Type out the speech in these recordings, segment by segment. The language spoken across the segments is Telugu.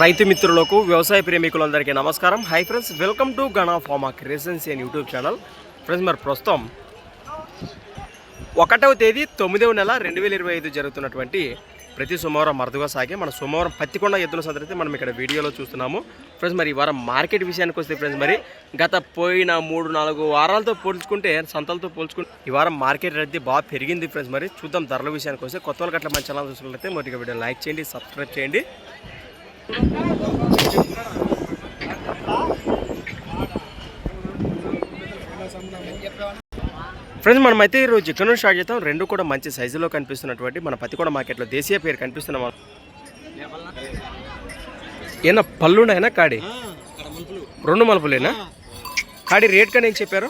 రైతు మిత్రులకు వ్యవసాయ ప్రేమికులందరికీ నమస్కారం. Hi friends welcome to Gana pharma creations and YouTube channel friends మరి ప్రస్తుతం ఒకటవ తేదీ తొమ్మిదవ నెల రెండు వేల ఇరవై ఐదు జరుగుతున్నటువంటి ప్రతి సోమవారం అరుదుగా సాగే మన సోమవారం పత్తికొండ ఎద్దుల సందరైతే మనం ఇక్కడ వీడియోలో చూస్తున్నాము. ఫ్రెండ్స్ మరి ఈ వారం మార్కెట్ విషయానికి వస్తే ఫ్రెండ్స్ మరి గత పోయిన మూడు నాలుగు వారాలతో పోల్చుకుంటే సంతలతో పోల్చుకుంటే ఈ వారం మార్కెట్ రద్దీ బాగా పెరిగింది ఫ్రెండ్స్ మరి చూద్దాం ధరల విషయానికి వస్తే కొత్త వాళ్ళకి అట్లా మన ఛానల్ చూసినట్లయితే మొదటిగా వీడియో లైక్ చేయండి సబ్స్క్రైబ్ చేయండి. ఫ్రెండ్స్ మనమైతే ఈరోజు చికెన్ నుంచి స్టార్ట్ చేస్తాం. రెండు కూడా మంచి సైజులో కనిపిస్తున్నటువంటి మన పత్తికొండ మార్కెట్లో దేశీయ పేరు కనిపిస్తున్నాం ఏనా పళ్ళుండైనా కాడి? రెండు మలుపులేనా? కాడి రేట్ కానీ ఏం చెప్పారు?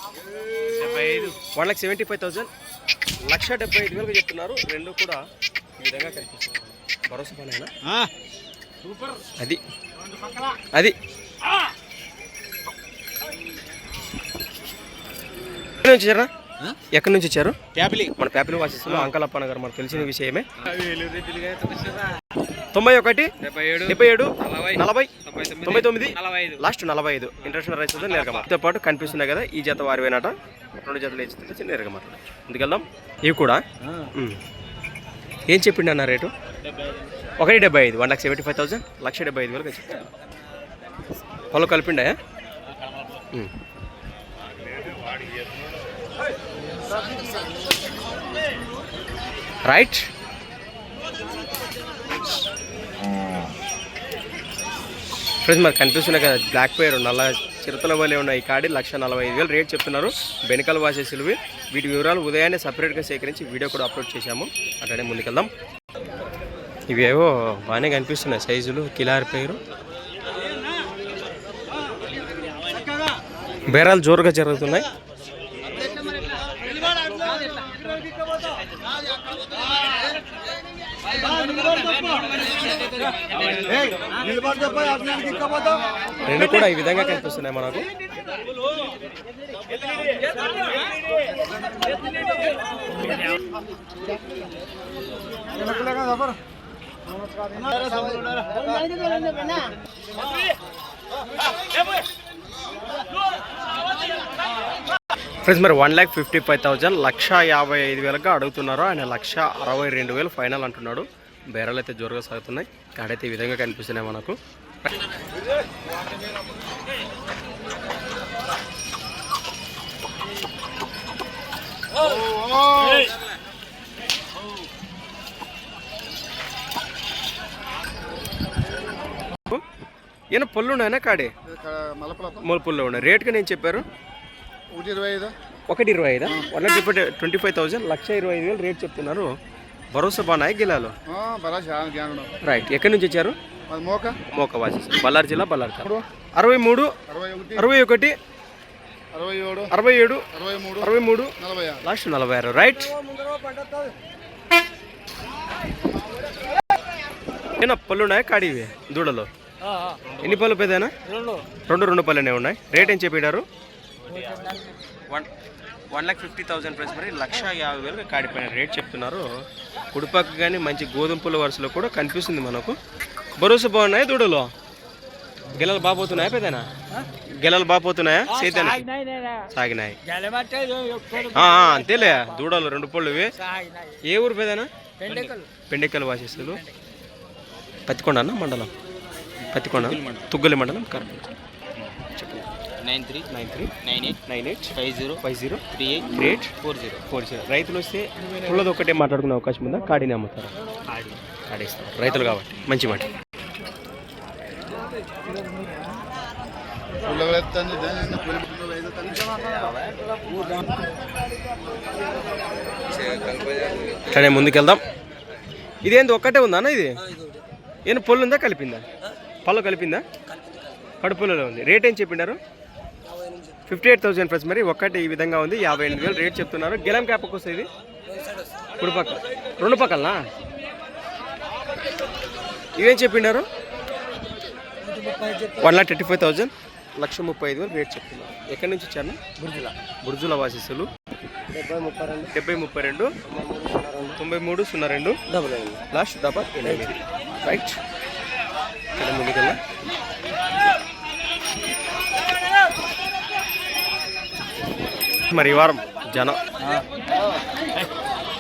One lakh seventy five thousand. లక్ష డెబ్బై ఐదు వేలకు చెప్తున్నారు. రెండు కూడా ఈ విధంగా కనిపిస్తున్నారు భరోసా పనైనా? అది. అది. ఎక్కడి నుంచి వచ్చారా ఎక్కడి నుంచి వచ్చారు? మన పేపర్ వాసిస్తున్న అంకలప్పన్న గారు మనకు తెలిసిన విషయమే. తొంభై ఒకటి డెబ్బై ఏడు నలభై తొంభై తొమ్మిది లాస్ట్ నలభై ఐదు. ఇంటర్నేషనల్ రైస్ నేరుగా మాతో పాటు కనిపిస్తున్నాయి కదా ఈ జత వారివేనట రెండు జతలు ఇచ్చి నేరుగా ముందుకెళ్దాం ఇవి కూడా. ఏం చెప్పిండు అన్న రేటు? ఒకటి డెబ్బై ఐదు one lakh seventy five thousand లక్ష డెబ్బై ఐదు వరకు చెప్పాను పొలం కలిపిండా రైట్. ఫ్రెండ్స్ మరి కనిపిస్తున్నాయి కదా బ్లాక్ పేర్ నల్ల చిరుతల వలె ఉన్న ఈ కాడి లక్ష నలభై ఐదు వేలు రేట్ చెప్తున్నారు. బెనకాల వాసే సిలువి. వీటి వివరాలు ఉదయాన్నే సపరేట్గా సేకరించి వీడియో కూడా అప్లోడ్ చేశాము. అట్లనే ముందుకెళ్దాం. ఇవేవో బాగానే కనిపిస్తున్నాయి సైజులు కిలారి పేరు. బేరాలు జోరుగా జరుగుతున్నాయి. రెండు కూడా ఈ విధంగా కనిపిస్తున్నాయి మనకు. ఫ్రెండ్స్ మరి one lakh fifty five thousand లక్ష యాభై ఐదు వేలుగా అడుగుతున్నారు. ఆయన లక్ష అరవై రెండు వేలు ఫైనల్ అంటున్నాడు. బేరాలు అయితే జోరుగా సాగుతున్నాయి. కాడైతే ఈ విధంగా కనిపిస్తున్నాయి మనకు. ఈయన పళ్ళు ఉన్నాయనా కాడే? మలపలప. మూల పుల్లో ఉన్నాయి. రేట్గా నేను చెప్పారు. ఒకటి ఇరవై ఐదు. ఒకటి ఇరవై ఐదా? వన్ ట్వంటీ ఫైవ్ థౌసండ్ లక్ష ఇరవై ఐదు వేలు రేట్ చెప్తున్నారు. భరోసా బాగున్నాయి గిలాలో? రైట్. ఎక్కడి నుంచి వచ్చారు? మోక. మోకవాసి బళ్ళారి జిల్లా జిల్లా. అరవై మూడు అరవై ఒకటి. అరవై ఏడు. అరవై ఏడు అరవై మూడు. అరవై మూడు. నలభై ఆరు. లాస్ట్ నలభై ఆరు. రైట్. ఏనా పళ్ళు ఉన్నాయా కాడివి? దూడలో. ఎన్ని పళ్ళు పెద్దనా? రెండు. రెండు పళ్ళనే ఉన్నాయి. రేట్ ఏం చెప్పారు one one lakh fifty thousand price మరి లక్ష యాభై వేలు కాడిపోయిన రేట్ చెప్తున్నారు. కుడిపక్క కానీ మంచి గోధుమ పుల్ల వరుసలో కూడా కనిపిస్తుంది మనకు. భరోసా బాగున్నాయి దూడలు? గెలలు బాపోతున్నాయా పెద్దనా? గెలలు బాపోతున్నాయా సేతనా సాగినాయి అంతేలే. దూడలు రెండు పళ్ళు ఇవి ఏ ఊరు పెదనా పెండెక్కలు వాసేస్తులు. పత్తికొండ అన్న మండలం. పత్తికొండ తుగ్గలి మండలం correct nine three nine three nine eight nine eight five zero five zero three eight three eight four zero four zero. రైతులు వస్తే పుల్లది ఒక్కటే మాట్లాడుకునే అవకాశం ఉందా? కాడిని అమ్ముతారా? కాడేస్తారు రైతులు కాబట్టి మంచి మాట. కానీ ముందుకెళ్దాం. ఇదేంది? ఒక్కటే ఉందా అన్న ఇది? ఏం పొల్లు ఉందా కలిపిందా? పళ్ళు కలిపిందా? కడుపులలో ఉంది. రేట్ ఏం చెప్పిండారు? ఫిఫ్టీ ఎయిట్ థౌసండ్ ప్లస్ మరి ఒక్కటి ఈ విధంగా ఉంది. యాభై ఎనిమిది వేలు రేట్ చెప్తున్నారు. గెలం క్యాపకు వస్తుంది. ఇది కుడి పక్క రెండు పక్కలనా? ఇవేం చెప్పిండారు? One lakh thirty five thousand లక్ష ముప్పై ఐదు వేలు రేట్ చెప్తున్నారు. ఎక్కడి నుంచి వచ్చారు? బుర్జుల. బుర్జుల వాసిస్తులు డెబ్బై ముప్పై రెండు. డెబ్బై ముప్పై రెండు. తొంభై మూడు సున్నా రెండు. డబుల్ లాస్ట్ డబల్ ఎనిమిది. రైట్ ఇక్కడ ముందుకెళ్ళా. మరి ఈ వారం జనం.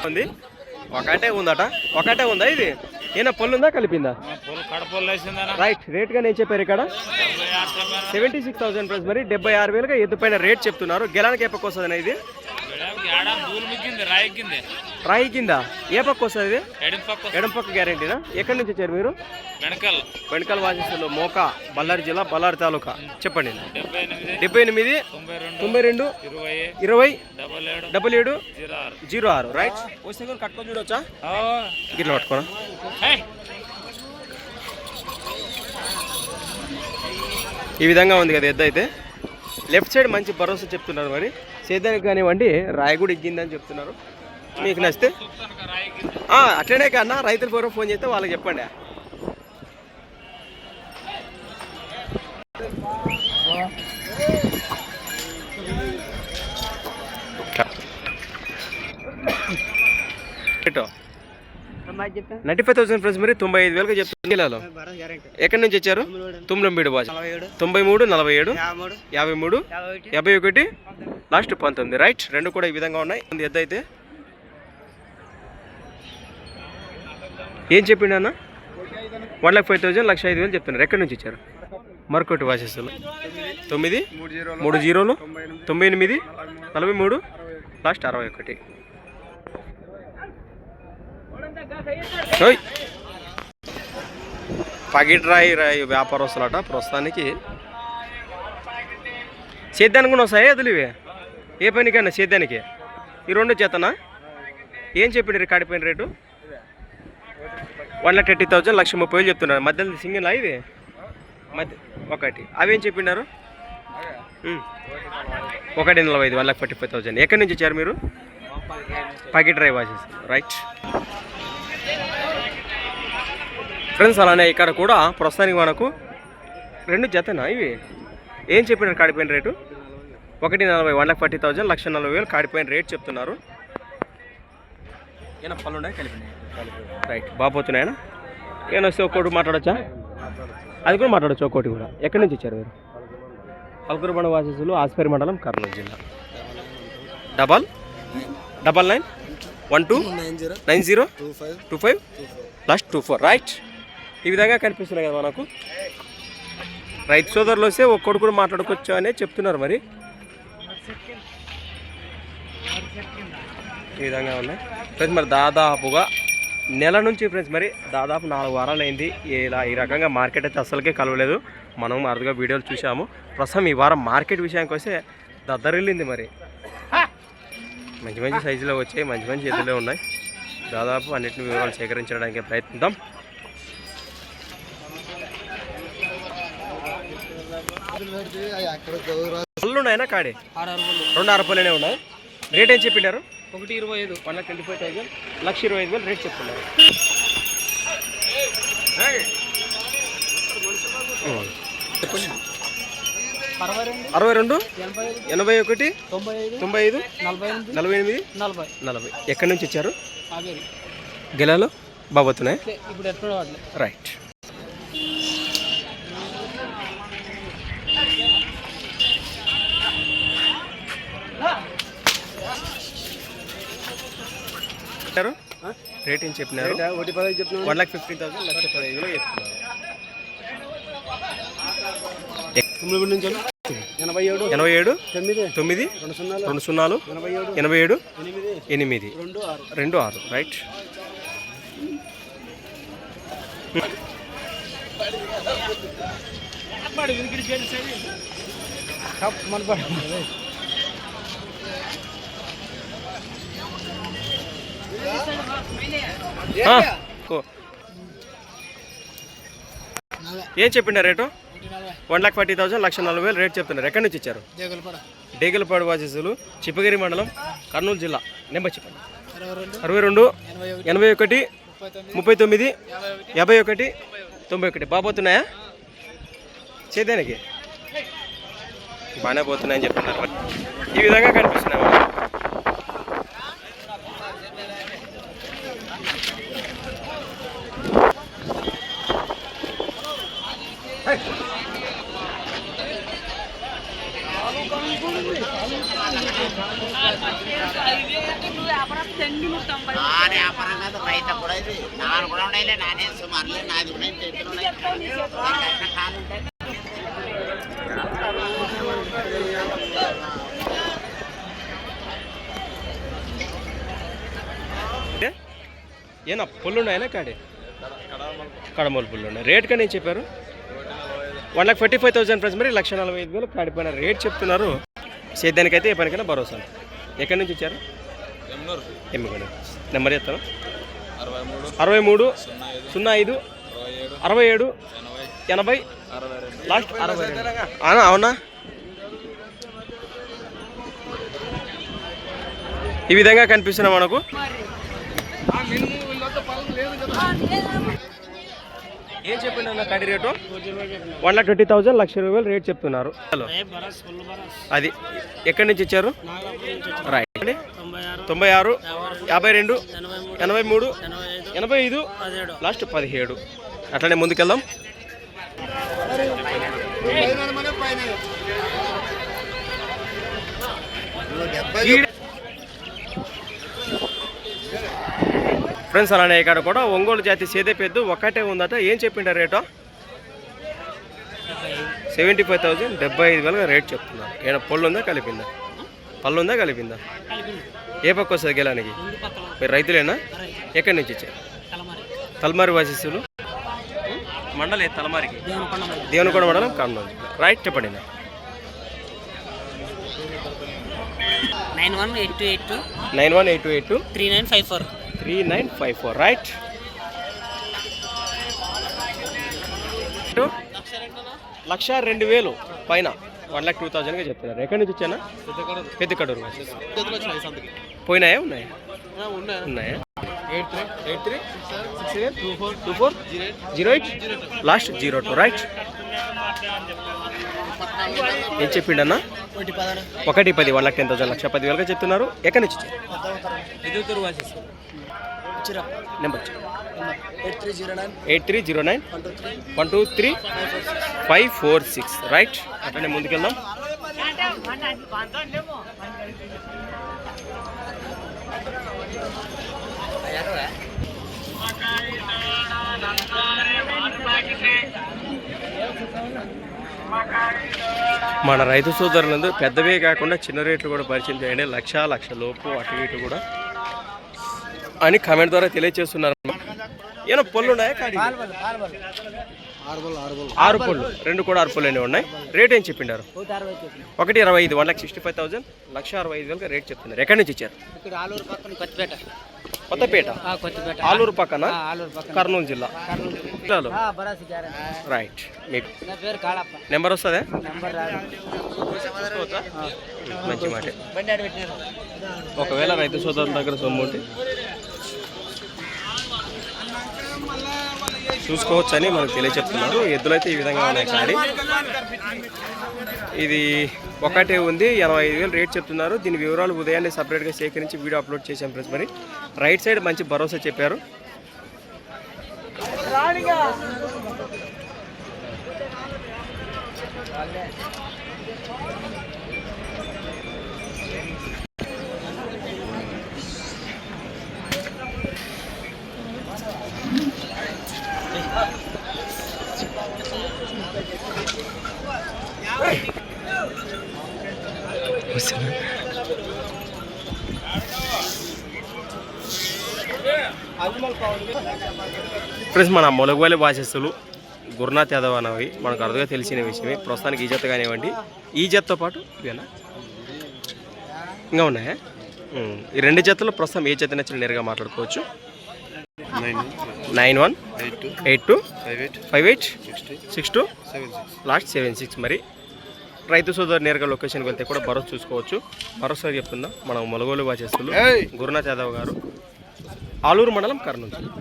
ఉంది. ఒకటే ఉందట. ఒకటే ఉందా ఇది? ఏనా పళ్ళు ఉందా కలిపిందా? రైట్ రేట్గా నేను చెప్పారు ఇక్కడ. సెవెంటీ సిక్స్ థౌసండ్ ప్రైస్ మరి డెబ్బై ఆరు వేలుగా ఎద్దు పైన రేట్ చెప్తున్నారు. గెలానికి ఏ పక్క వస్తుంది ఇది? రాయి కింద? ఏ పక్క వస్తుంది? ఎడం పక్క గ్యారంటీనా? ఎక్కడి నుంచి వచ్చారు మీరు? వెనకల్. వెనకాల వాసిస్తులు మోకా బళ్ళారి జిల్లా బళ్ళారి తాలూకా. చెప్పండి. డెబ్బై ఎనిమిది తొంభై రెండు ఇరవై డబల్ ఏడు జీరో ఆరు. రైట్ వస్తే కూడా కట్టుకొని చూడొచ్చా? గిట్ల పట్టుకోనా? ఈ విధంగా ఉంది కదా ఎద్దు అయితే. లెఫ్ట్ సైడ్ మంచి భరోసా చెప్తున్నారు మరి. సేద్యానికి కానివ్వండి రాయి కూడా ఎగ్గిందని చెప్తున్నారు. మీకు నచ్చితే. అట్లనే కన్నా రైతుల పూర్వం ఫోన్ చేస్తే వాళ్ళకి చెప్పండి. నైంటీ ఫైవ్ థౌసండ్ ఫ్రెండ్స్ మరి తొంభై ఐదు వేలుగా చెప్తుంది జిల్లాలో ఎక్కడి నుంచి వచ్చారు? తుమ్లంబీడు బాజ. తొంభై మూడు నలభై ఏడు యాభై మూడు యాభై ఒకటి లాస్ట్ పంతొమ్మిది. రైట్ రెండు కూడా ఈ విధంగా ఉన్నాయి. ఉంది ఎద్దు అయితే. ఏం చెప్పిండు అన్న? వన్ లాక్ ఫైవ్ థౌసండ్ లక్ష ఐదు వేలు చెప్తున్నారు. ఎక్కడి నుంచి ఇచ్చారు మరొకటి వాసేస్తులు తొమ్మిది మూడు జీరోలు. తొంభై ఎనిమిది. నలభై మూడు లాస్ట్ అరవై ఒకటి. పగిట్ రాయి రాయి వ్యాపారస్తులట ప్రస్తుతానికి. సేద్యానికి కూడా వస్తాయి ఇవి? ఏ పనికన్నా సేద్యానికి? ఈ రెండు చేతనా? ఏం చెప్పిండు రికార్డ్ పైన rate? One lakh thirty thousand లక్ష ముప్పై వేలు చెప్తున్నారు. మధ్యలో సింగిల్ ఇది? మధ్య ఒకటి. అవేం చెప్పిండారు? ఒకటి నలభై ఐదు one lakh forty five thousand. ఎక్కడి నుంచి వచ్చారు మీరు? Packet drive watches right. Friends అలానే ఇక్కడ కూడా ప్రస్తుతానికి మనకు రెండు జతనా ఇవి? ఏం చెప్పినారు కాడిపోయిన రేటు? ఒకటి నలభై వన్ లాక్ ఫార్టీ థౌసండ్ లక్ష నలభై వేలు కాడిపోయిన రేట్ చెప్తున్నారు. ఏమైనా పళ్ళు ఉన్నాయి? కలిపి రైట్. బాగుపోతున్నాయనా ఏమైనా వస్తే ఒక్కోటి మాట్లాడచ్చా? అది కూడా మాట్లాడచ్చు ఒక్కోటి కూడా. ఎక్కడి నుంచి వచ్చారు మీరు? పల్కురబండ వాసస్సులు ఆస్పేరి మండలం కర్నూలు జిల్లా. Double? Double nine? One two? Nine zero. Nine zero? Two five. Last two four. Right. ఈ విధంగా కనిపిస్తున్నాయి కదా మనకు. రైతు సోదరులు వస్తే ఒక్కడు కూడా మాట్లాడుకోవచ్చు అనే చెప్తున్నారు మరి. ఈ విధంగా ఉన్నాయి. మరి దాదాపుగా నెల నుంచి ఫ్రెండ్స్ మరి దాదాపు నాలుగు వారాలు అయింది ఇలా ఈ రకంగా మార్కెట్ అయితే అస్సలకే కలవలేదు. మనం అరుదుగా వీడియోలు చూసాము ప్రస్తుతం ఈ వారం మార్కెట్ విషయానికి వస్తే దద్దరిల్లింది మరి. మంచి మంచి సైజులో వచ్చాయి మంచి మంచి ఎద్దులే ఉన్నాయి. దాదాపు అన్నిటిని వివరాలు సేకరించడానికి ప్రయత్నిద్దాం. పళ్ళు కాడే? రెండు అరపలేనే ఉన్నాయి. రేట్ ఏం చెప్పినారు ఒకటి ఇరవై ఐదు one lakh twenty five thousand లక్ష ఇరవై ఐదు వేలు రేట్ చెప్తున్నారు. అరవై రెండు ఎనభై ఒకటి తొంభై ఐదు నలభై ఎనిమిది నలభై ఎక్కడి నుంచి వచ్చారు? గెలాలు? బాబోతున్నాయి. రైట్. చెప్పారు రేట్ ఏం చెప్పినారు? వన్ లాక్ ఫిఫ్టీన్ థౌసండ్ లక్ష పదహైదులో చెప్తున్నారు ఎనభై ఏడు. తొమ్మిది. రెండు సున్నాలు. ఎనభై ఏడు. ఎనిమిది. ఎనిమిది. రెండు ఆరు. రెండు ఆరు రైట్ మన ఏం చెప్పిండ rate? One lakh forty thousand లక్ష నలభై వేలు రేట్ చెప్తున్నారు. ఎక్కడి నుంచి ఇచ్చారు? డేగలపాడు. వాసీసులు చిప్పగిరి మండలం కర్నూలు జిల్లా. నెంబర్ చెప్పండి. అరవై రెండు ఎనభై ఒకటి ముప్పై తొమ్మిది యాభై ఒకటి తొంభై ఒకటి. బాగా పోతున్నాయా? చేద్దానికి. బాగానే పోతున్నాయని చెప్తున్నారు. ఈ విధంగా కనిపిస్తున్నాయి. వ్యాపారం కాదు కూడా ఇది. కూడా నానే సుమారులే నాది కూడా ఏనా పుల్లున్నాయనా కాడే? కడమూలు పుల్లున్నాయి. రేట్ కానీ చెప్పారు? One lakh forty five thousand price మరి లక్ష నలభై ఐదు వేలు కాడిపోయిన రేట్ చెప్తున్నారు. సేద్యానికైతే ఏ పనికైనా భరోసా ఎక్కడి నుంచి ఇచ్చారు ఎమ్మిగూడ నెంబర్ చెప్తాను అరవై మూడు. సున్నా ఐదు. అరవై ఏడు. ఎనభై. లాస్ట్ అరవై అవునా ఈ విధంగా కనిపిస్తున్నా మనకు. ఏం చెప్పండి అన్న కడి rate? One lakh twenty thousand లక్ష రూపాయలు రేట్ చెప్తున్నారు. హలో. అది ఎక్కడి నుంచి ఇచ్చారు. రైట్. తొంభై ఆరు. యాభై రెండు ఎనభై మూడు ఎనభై ఐదు లాస్ట్ పదిహేడు. అట్లనే ముందుకెళ్దాం. ఫ్రెండ్స్ అలానే ఇక్కడ కూడా ఒంగోలు జాతి సేదే పెద్ద ఒకటే ఉందట. ఏం చెప్పిండారు రేటు? సెవెంటీ ఫైవ్ థౌజండ్ డెబ్బై ఐదు వేలుగా రేట్ చెప్తున్నారు. ఏమైనా పళ్ళు ఉందా కలిపిందా? పళ్ళు ఉందా కలిపిందా? ఏ పక్క వస్తుంది గెలానికి? మీరు రైతులేనా? ఎక్కడి నుంచి వచ్చారు? తలమారి వాసిస్తులు. మండలే తలమారికి. దేవనకొండ మండలం కర్నూలు రైట్ చెప్పండి నా. Nine one eight two eight two. Nine one eight two eight two. Three nine five four. Three nine five four. Right. లక్ష రెండు వేలు పైన. వన్ లాక్ టూ థౌజండ్గా చెప్తున్నారు. ఎక్కడి నుంచి వచ్చానా? పెద్ద కడూరు పోయినాయా? ఉన్నాయా? ఉన్నాయా? Eight three. Eight three. Six seven. Two four. Two four. Zero eight. Last zero two. Right. ఏం చెప్పిండన్నా? ఒకటి పది. వన్ లాక్ టెన్ థౌసండ్ లక్ష పది వేలుగా చెప్తున్నారు. ఎక్కడి నుంచి number eight three zero nine. Eight three zero nine. One two three. Five four six. Right. అట్లనే ముందుకెళ్దాం. మన రైతు సోదరులందరూ పెద్దవే కాకుండా చిన్న రేట్లు కూడా పరిచయం చేయండి. లక్ష లక్ష లోపు అటు ఇటు కూడా అని కామెంట్ ద్వారా తెలియజేస్తున్నారు ఏమో పళ్ళు ఉన్నాయా కాడి ఆరు పళ్ళు. రెండు కూడా ఆరు పళ్ళు ఉన్నాయి. రేట్ ఏం చెప్పిండారు? ఒకటి అరవై ఐదు one lakh sixty five thousand లక్ష అరవై ఐదు వేలకు రేట్ చెప్తున్నారు. ఎక్కడి నుంచి ఇచ్చారు? ఇక్కడ ఆలూరు పక్కన కొత్తపేట. ఆలూరు పక్కన? కర్నూలు జిల్లా. జిల్లాలో? రైట్. మీకు నెంబర్ వస్తుందా? మంచి మాట. ఒకవేళ రైతు సోదరుల దగ్గర సొమ్ము ఉంటే చూసుకోవచ్చని మనకు తెలియచెప్తున్నారు. ఎద్దులైతే ఈ విధంగా ఉన్నాయి కాడి ఇది ఒకటే ఉంది ఎనభై ఐదు వేలు రేట్ చెప్తున్నారు. దీని వివరాలు ఉదయాన్నే సపరేట్గా సేకరించి వీడియో అప్లోడ్ చేశాం ఫ్రెండ్స్ మరి. రైట్ సైడ్ మంచి భరోసా చెప్పారు. ఫ్రెండ్స్ మన మొలగవాలి వాసస్సులు గురునాథ్ యాదవ్ అనేవి మనకు అరుదుగా తెలిసిన విషయమే. ప్రస్తుతానికి ఈ జత కానివ్వండి. ఈ జతతో పాటు ఇవేనా ఇంకా ఉన్నాయా? ఈ రెండు జతలు ప్రస్తుతం ఏ జత నచ్చిన నేరుగా మాట్లాడుకోవచ్చు. Nine one eight two five eight six two last seven six మరి. రైతు సోదరు నేరుగా లొకేషన్కి వెళ్తే కూడా భరోసా చూసుకోవచ్చు. భరోసా చెప్తుందా మనం మొలగోలు వాచేస్తులు గురునాథ్ యాదవ్ గారు ఆలూరు మండలం కర్నూలు జిల్లా.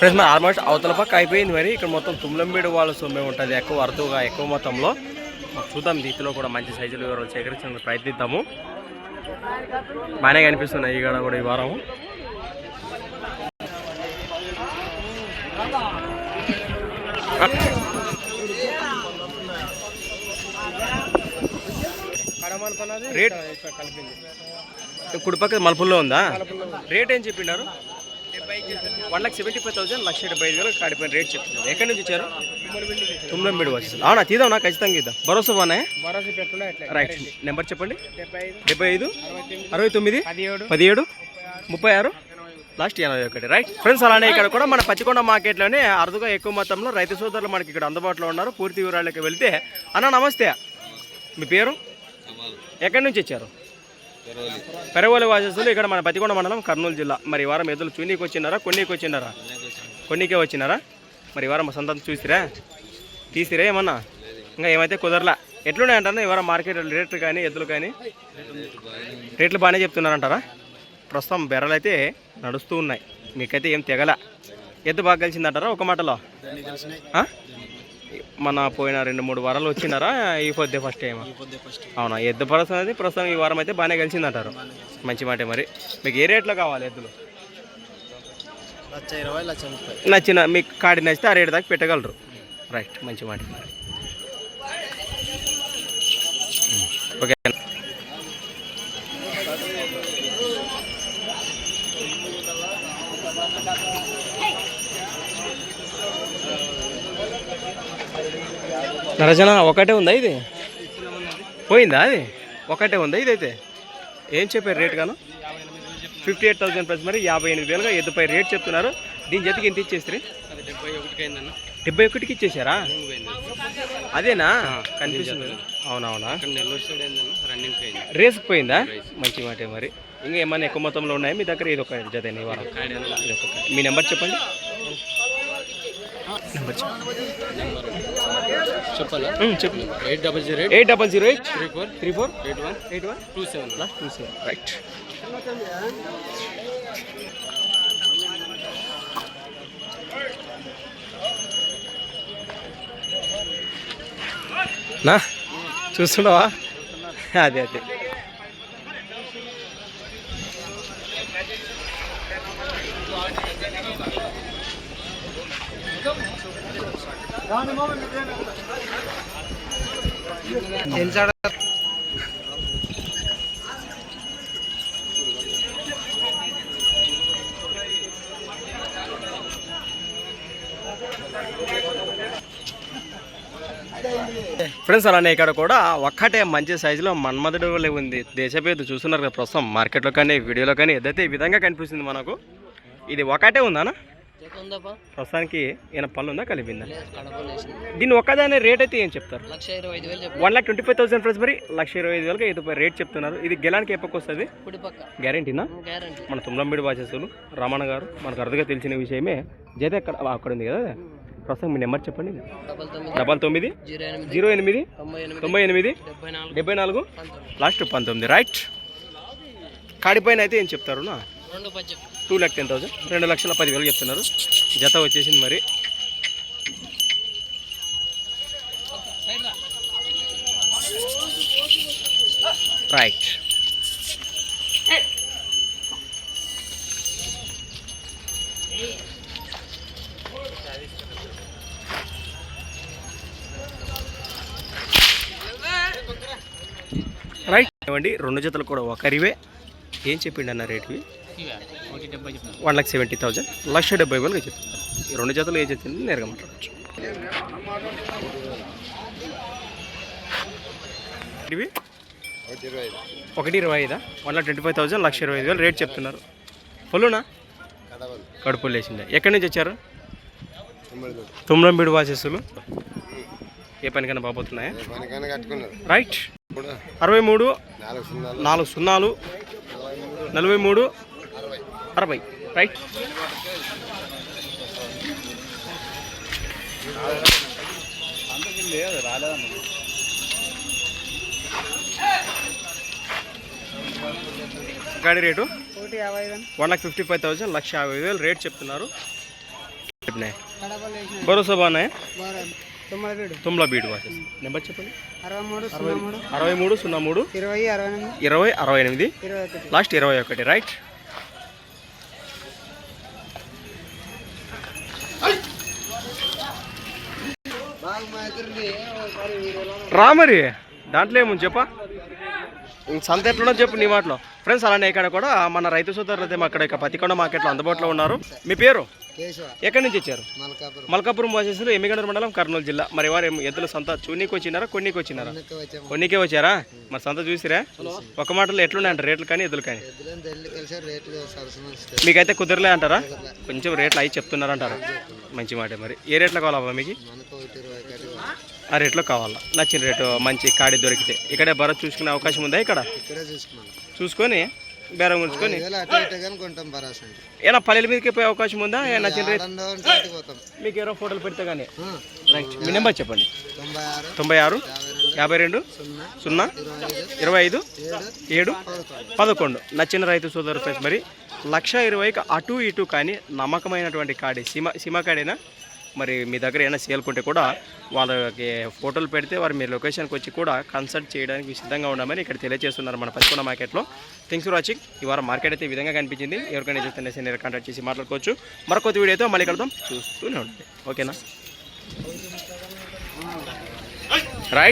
ఫ్రెండ్స్ మరి ఆల్మోస్ట్ అవతల పక్క అయిపోయింది మరి. ఇక్కడ మొత్తం తుమ్లంబీడు వాళ్ళ సొమ్మే ఉంటుంది. ఎక్కువ అరుదుగా ఎక్కువ మొత్తంలో. చూద్దాం దీంట్లో కూడా మంచి సైజులు వివరాలు సేకరించడానికి ప్రయత్నిద్దాము. బాగానే కనిపిస్తున్నాయి ఇక్కడ కూడా ఈ వారం. రేట్? కుడిపక్క మలుపుల్లో ఉందా. రేట్ ఏం చెప్పినారు? One lakh seventy five thousand లక్ష డెబ్బై ఐదు వేలు కాడిపోయిన రేట్ చెప్తున్నారు. ఎక్కడి నుంచి ఇచ్చారు తుమ్లంబేడు వచ్చి. అవునా తీద్దాం నా ఖచ్చితంగా ఇద్దాం. భరోసా బాగున్నాయి? రైట్. నెంబర్ చెప్పండి. డెబ్బై ఐదు అరవై తొమ్మిది పదిహేడు పదిహేడు ముప్పై ఆరు. లాస్ట్ ఎనభై ఒకటి. రైట్. ఫ్రెండ్స్ అలానే ఇక్కడ కూడా మన పచ్చికొండ మార్కెట్లోనే అరుదుగా ఎక్కువ మొత్తంలో రైతు సోదరులు మనకి ఇక్కడ అందుబాటులో ఉన్నారు. పూర్తి వివరాలకి వెళ్తే. అన్న నమస్తే. మీ పేరు? ఎక్కడి నుంచి వచ్చారు? పెరవోలి వాసస్సులు ఇక్కడ మన పతికొండ మండలం కర్నూలు జిల్లా. మరి ఈ వారం ఎద్దులు చూనీకి వచ్చినారా కొన్నికి వచ్చినారా? కొన్నికే వచ్చినారా? మరి వారం మా సంతానం చూసిరా? తీసిరా ఏమన్నా? ఇంకా ఏమైతే కుదరలా? ఎట్లున్నాయి అంటారా ఈ వారం మార్కెట్ రేట్లు కానీ ఎద్దులు కానీ? రేట్లు బాగానే చెప్తున్నారంటారా? ప్రస్తుతం బెర్రలు అయితే నడుస్తూ ఉన్నాయి. మీకైతే ఏం తెగల. ఎద్దు బాగా కలిసిందంటారా ఒక మాటలో? మన పోయిన రెండు మూడు వారాలు వచ్చినారా? ఈ పొద్దే ఫస్ట్ టైం అవునా ఎద్దు ప్రస్తుతం అయితే ప్రస్తుతం ఈ వారం అయితే బాగానే కలిసిందంటారు. మంచి మాట మరి. మీకు ఏ రేట్లో కావాలి ఎద్దులు? నచ్చిన మీకు కాడి నచ్చితే ఆ రేటు దాకా పెట్టగలరు. రైట్ మంచి మాట ఓకే. నరజన ఒకటే ఉందా ఇది? పోయిందా అది? ఒకటే ఉందా ఇదైతే ఏం చెప్పారు రేట్ గాను? ఫిఫ్టీ ఎయిట్ థౌసండ్ ప్లస్ మరి యాభై ఎనిమిది వేలుగా ఎద్దుపై రేట్ చెప్తున్నారు. దీని జతకి ఎంత ఇచ్చేస్తారు డెబ్బై ఒకటికి ఇచ్చేసారా అదేనా? కనిపిస్తుంది. అవునవునా? రేస్కి పోయిందా? మంచి మాటే మరి. ఇంకా ఏమైనా ఎక్కువ మొత్తంలో ఉన్నాయా మీ దగ్గర? ఇది ఒక జత ఇది ఒక. మీ నెంబర్ చెప్పండి. చెప్పాలా? చెప్పు. Eight double zero eight double zero eight three four three four eight one eight one two seven. Two seven. Right. నా చూస్తున్నావా? అదే అదే. ఫ్రెండ్స్ అలానే ఇక్కడ కూడా ఒక్కటే మంచి సైజులో మన్మధుడు వలె ఉంది. దేశపేద చూస్తున్నారు కదా ప్రస్తుతం మార్కెట్లో కానీ వీడియోలో కానీ ఏదైతే ఈ విధంగా కనిపిస్తుంది మనకు ఇది ఒకటే ఉందానా ప్రస్తుతానికి ఈయన పళ్ళు ఉందా కలిపిందా కడప లేచింది దీని ఒక్కదాని రేట్ అయితే ఏం చెప్తారు? One lakh twenty five thousand price మరి లక్ష ఇరవై ఐదు వేలకి ఐదు రేట్ చెప్తున్నారు. ఇది గెలానికి ఎప్పటికి వస్తుంది? గ్యారంటీనా? గ్యారంటీ. మన తుమ్లంబిడి వాచస్సులు రమణ గారు మనకు అరుదుగా తెలిసిన విషయమే. జైతే అక్కడ అక్కడ ఉంది కదా? ప్రస్తుతం మీ నెంబర్ చెప్పండి. డబల్ తొమ్మిది జీరో ఎనిమిది తొంభై ఎనిమిది డెబ్బై నాలుగు లాస్ట్ పంతొమ్మిది. రైట్ కాడిపైన అయితే ఏం చెప్తారు? నా? టూ ల్యాక్ టెన్ థౌసండ్ రెండు లక్షల పదివేలు చెప్తున్నారు. జత వచ్చేసింది మరి. రైట్ రైట్ ఏమండి? రెండు జతలు కూడా ఒకరివే ఏం చెప్పిండు అన్న రేటువి వన్ లాక్ సెవెంటీ థౌసండ్ లక్ష డెబ్బై వేలుగా చెప్తున్నారు ఈ రెండు జతలు ఏ చెప్తుంది నేరుగా మాట్లాడచ్చు. ఇవి? ఒకటి ఇరవై ఐదు? One lakh twenty five thousand లక్ష ఇరవై ఐదు వేలు రేట్ చెప్తున్నారు. పొల్లునా కడవలు కడుపు లేచిందా ఎక్కడి నుంచి వచ్చారు. తుమ్రంబీడు వాసేసులు. ఏ పనికైనా కట్టుకున్నారు. రైట్. అరవై మూడు నాలుగు సున్నాలు. నలభై మూడు. అరవై. రైట్ గాడి rate? One lakh fifty five thousand లక్ష యాభై వేలు రేట్ చెప్తున్నారు. భరోసా బాగున్నాయి? తుమ్లా బీడు వాచెస్ నెంబర్ చెప్పండి. అరవై మూడు. సున్నా మూడు. ఇరవై అరవై ఎనిమిది. ఇరవై అరవై ఎనిమిది. ఇరవై ఒకటి. లాస్ట్ ఇరవై ఒకటి రైట్. రా మరి దాంట్లో ఏముంది చెప్పా. సంత ఎట్లున్నా చెప్పు నీ మాటలో. ఫ్రెండ్స్ అలానే ఇక్కడ కూడా మన రైతు సోదరులు అయితే అక్కడ ఇక పతికొండ మార్కెట్లో అందుబాటులో ఉన్నారు. మీ పేరు? ఎక్కడి నుంచి వచ్చారు? మల్కాపురం. వాసేసారు ఎమ్మిగండ్ర మండలం కర్నూలు జిల్లా. మరి వారు ఎద్దుల సంత చూనీకి వచ్చినారా కొన్నికి వచ్చినారా? కొన్నికే వచ్చారా? మరి సంత చూసిరా? ఒక మాటలో ఎట్లున్నాయంట రేట్లు కానీ ఎద్దులు కానీ? మీకైతే కుదరలే అంటారా? కొంచెం రేట్లు అవి చెప్తున్నారంటారా? మంచి మాట మరి. ఏ రేట్లో కావాలబ్బా మీకు? ఆ రేట్లో కావాలా? నచ్చిన రేటు మంచి కాడి దొరికితే. ఇక్కడే భరత్ చూసుకునే అవకాశం ఉందా ఇక్కడ? చూసుకొని బేరం ఉంచుకొని. ఏనా పల్లెల మీదకి పోయే అవకాశం ఉందా? నచ్చిన రేట్? మీకు ఎవరో ఫోటోలు పెడితే కానీ రైట్. మీ నెంబర్ చెప్పండి. తొంభై ఆరు. యాభై రెండు సున్నా ఇరవై ఐదు ఏడు పదకొండు. పదకొండు. నచ్చిన రైతు సోదరు ఫ్రెండ్స్ మరి లక్ష ఇరవైకి అటు ఇటు కానీ నమ్మకమైనటువంటి కాడి సీమ సీమ కాడేనా? మరి మీ దగ్గర ఏమైనా సేల్కుంటే కూడా వాళ్ళకి ఫోటోలు పెడితే వారు మీ లొకేషన్కి వచ్చి కూడా కన్సల్ట్ చేయడానికి సిద్ధంగా ఉన్నామని ఇక్కడ తెలియజేస్తున్నారు మన పచ్చికొండ మార్కెట్లో. థింగ్స్ ఫర్ వాచింగ్ ఈ వారం మార్కెట్ అయితే ఈ విధంగా కనిపించింది. ఎవరికైనా చూస్తే నేను కాంటాక్ట్ చేసి మాట్లాడుకోవచ్చు. మరొక వీడియోతో మళ్ళీ కలుద్దాం. చూస్తూనే ఉంటుంది ఓకేనా రైట్